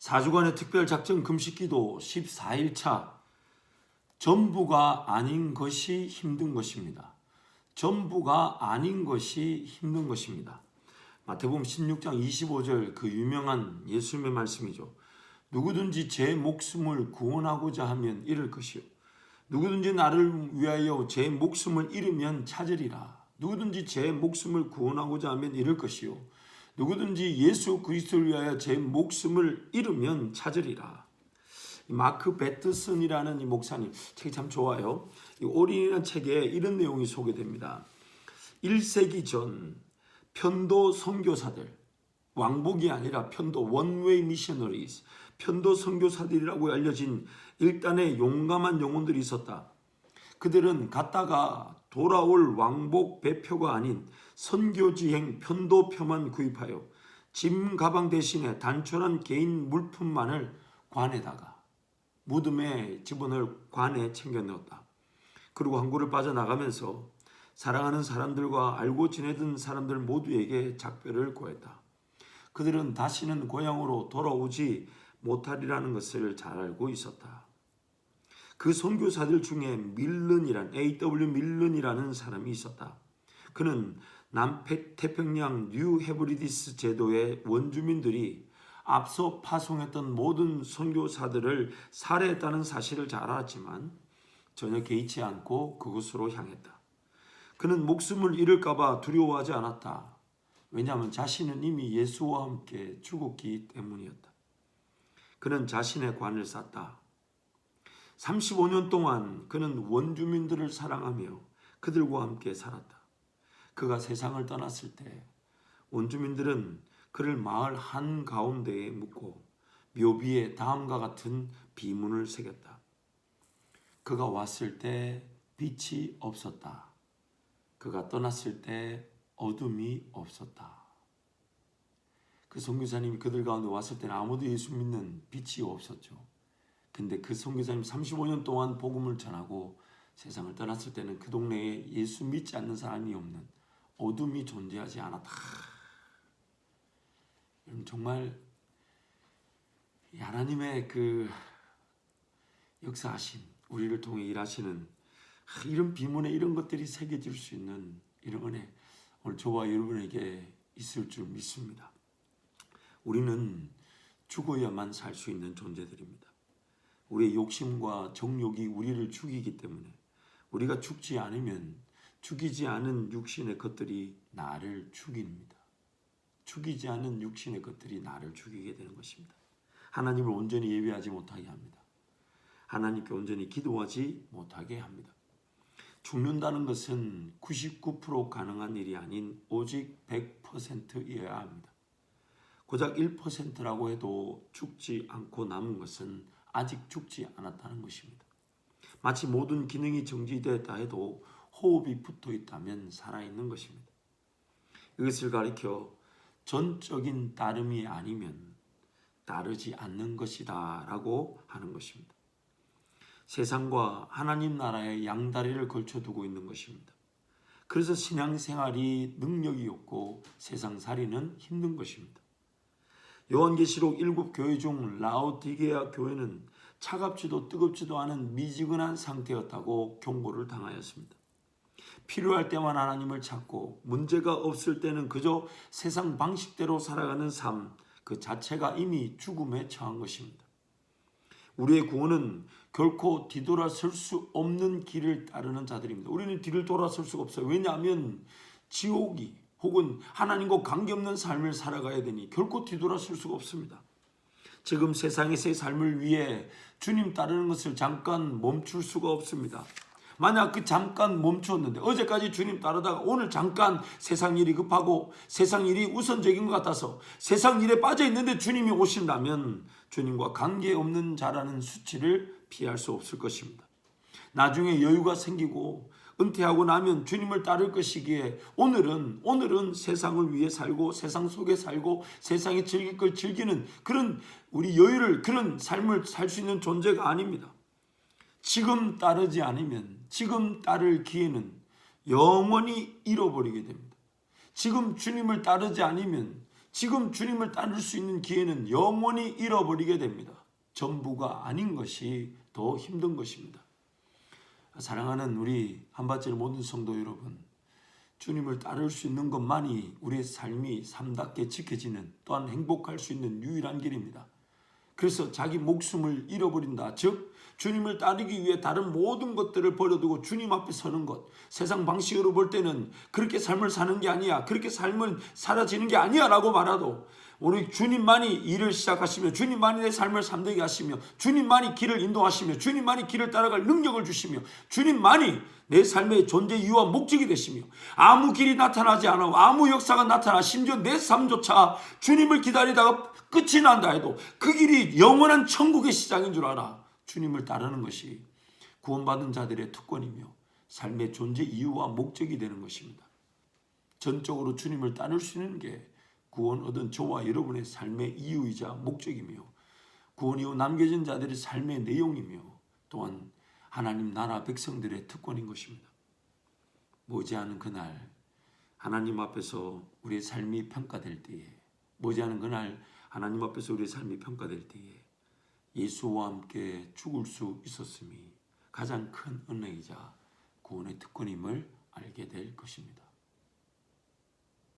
4주간의 특별작전 금식기도 14일차 전부가 아닌 것이 힘든 것입니다. 전부가 아닌 것이 힘든 것입니다. 마태복음 16장 25절 그 유명한 예수님의 말씀이죠. 누구든지 제 목숨을 구원하고자 하면 잃을 것이요. 누구든지 나를 위하여 제 목숨을 잃으면 찾으리라. 누구든지 제 목숨을 구원하고자 하면 잃을 것이요. 누구든지 예수 그리스도를 위하여 제 목숨을 잃으면 찾으리라. 이 마크 베트슨이라는 이 목사님 책이 참 좋아요. 이 올인이라는 책에 이런 내용이 소개됩니다. 1세기 전 편도 선교사들 왕복이 아니라 편도 원웨이 미셔너리스 편도 선교사들이라고 알려진 일단의 용감한 영혼들이 있었다. 그들은 갔다가 돌아올 왕복 배표가 아닌 선교지행 편도표만 구입하여 짐 가방 대신에 단촐한 개인 물품만을 관에다가 무덤에 집어넣을 관에 챙겨 넣었다. 그리고 항구를 빠져나가면서 사랑하는 사람들과 알고 지내던 사람들 모두에게 작별을 고했다. 그들은 다시는 고향으로 돌아오지 못하리라는 것을 잘 알고 있었다. 그 선교사들 중에 밀른이란 A.W. 밀른이라는 사람이 있었다. 그는 남태평양 뉴 헤브리디스 제도의 원주민들이 앞서 파송했던 모든 선교사들을 살해했다는 사실을 잘 알았지만 전혀 개의치 않고 그곳으로 향했다. 그는 목숨을 잃을까봐 두려워하지 않았다. 왜냐하면 자신은 이미 예수와 함께 죽었기 때문이었다. 그는 자신의 관을 쌓다. 35년 동안 그는 원주민들을 사랑하며 그들과 함께 살았다. 그가 세상을 떠났을 때 원주민들은 그를 마을 한 가운데에 묻고 묘비에 다음과 같은 비문을 새겼다. 그가 왔을 때 빛이 없었다. 그가 떠났을 때 어둠이 없었다. 그 선교사님이 그들 가운데 왔을 때는 아무도 예수 믿는 빛이 없었죠. 근데 그 선교사님 35년 동안 복음을 전하고 세상을 떠났을 때는 그 동네에 예수 믿지 않는 사람이 없는 어둠이 존재하지 않았다. 여러분 정말 이 하나님의 그 역사하심, 우리를 통해 일하시는 이런 비문에 이런 것들이 새겨질 수 있는 이런 은혜 오늘 저와 여러분에게 있을 줄 믿습니다. 우리는 죽어야만 살 수 있는 존재들입니다. 우리의 욕심과 정욕이 우리를 죽이기 때문에 우리가 죽지 않으면 죽이지 않은 육신의 것들이 나를 죽입니다. 죽이지 않은 육신의 것들이 나를 죽이게 되는 것입니다. 하나님을 온전히 예배하지 못하게 합니다. 하나님께 온전히 기도하지 못하게 합니다. 죽는다는 것은 99% 가능한 일이 아닌 오직 100%이어야 합니다. 고작 1%라고 해도 죽지 않고 남은 것은 아직 죽지 않았다는 것입니다. 마치 모든 기능이 정지되었다 해도 호흡이 붙어 있다면 살아있는 것입니다. 이것을 가리켜 전적인 따름이 아니면 따르지 않는 것이다 라고 하는 것입니다. 세상과 하나님 나라의 양다리를 걸쳐두고 있는 것입니다. 그래서 신앙생활이 능력이 없고 세상살이는 힘든 것입니다. 요한계시록 일곱 교회 중 라오디게아 교회는 차갑지도 뜨겁지도 않은 미지근한 상태였다고 경고를 당하였습니다. 필요할 때만 하나님을 찾고 문제가 없을 때는 그저 세상 방식대로 살아가는 삶 그 자체가 이미 죽음에 처한 것입니다. 우리의 구원은 결코 뒤돌아설 수 없는 길을 따르는 자들입니다. 우리는 뒤를 돌아설 수가 없어요. 왜냐하면 지옥이 혹은 하나님과 관계없는 삶을 살아가야 되니 결코 뒤돌아설 수가 없습니다. 지금 세상에서의 삶을 위해 주님 따르는 것을 잠깐 멈출 수가 없습니다. 만약 그 잠깐 멈추었는데 어제까지 주님 따르다가 오늘 잠깐 세상 일이 급하고 세상 일이 우선적인 것 같아서 세상 일에 빠져 있는데 주님이 오신다면 주님과 관계없는 자라는 수치를 피할 수 없을 것입니다. 나중에 여유가 생기고 은퇴하고 나면 주님을 따를 것이기에 오늘은 오늘은 세상을 위해 살고 세상 속에 살고 세상에 즐길 걸 즐기는 그런 우리 여유를 그런 삶을 살 수 있는 존재가 아닙니다. 지금 따르지 않으면 지금 따를 기회는 영원히 잃어버리게 됩니다. 지금 주님을 따르지 않으면 지금 주님을 따를 수 있는 기회는 영원히 잃어버리게 됩니다. 전부가 아닌 것이 더 힘든 것입니다. 사랑하는 우리 한바절 모든 성도 여러분, 주님을 따를 수 있는 것만이 우리의 삶이 삶답게 지켜지는 또한 행복할 수 있는 유일한 길입니다. 그래서 자기 목숨을 잃어버린다. 즉, 주님을 따르기 위해 다른 모든 것들을 버려두고 주님 앞에 서는 것. 세상 방식으로 볼 때는 그렇게 삶을 사는 게 아니야. 그렇게 삶은 사라지는 게 아니야. 라고 말하도 우리 주님만이 일을 시작하시며 주님만이 내 삶을 삼되게 하시며 주님만이 길을 인도하시며 주님만이 길을 따라갈 능력을 주시며 주님만이 내 삶의 존재 이유와 목적이 되시며 아무 길이 나타나지 않아 아무 역사가 나타나 심지어 내 삶조차 주님을 기다리다가 끝이 난다 해도 그 길이 영원한 천국의 시작인 줄 알아 주님을 따르는 것이 구원받은 자들의 특권이며 삶의 존재 이유와 목적이 되는 것입니다. 전적으로 주님을 따를 수 있는 게 구원 얻은 저와 여러분의 삶의 이유이자 목적이며 구원 이후 남겨진 자들의 삶의 내용이며 또한 하나님 나라 백성들의 특권인 것입니다. 머지않은 그날 하나님 앞에서 우리의 삶이 평가될 때에 머지않은 그날 하나님 앞에서 우리의 삶이 평가될 때에 예수와 함께 죽을 수 있었음이 가장 큰 은혜이자 구원의 특권임을 알게 될 것입니다.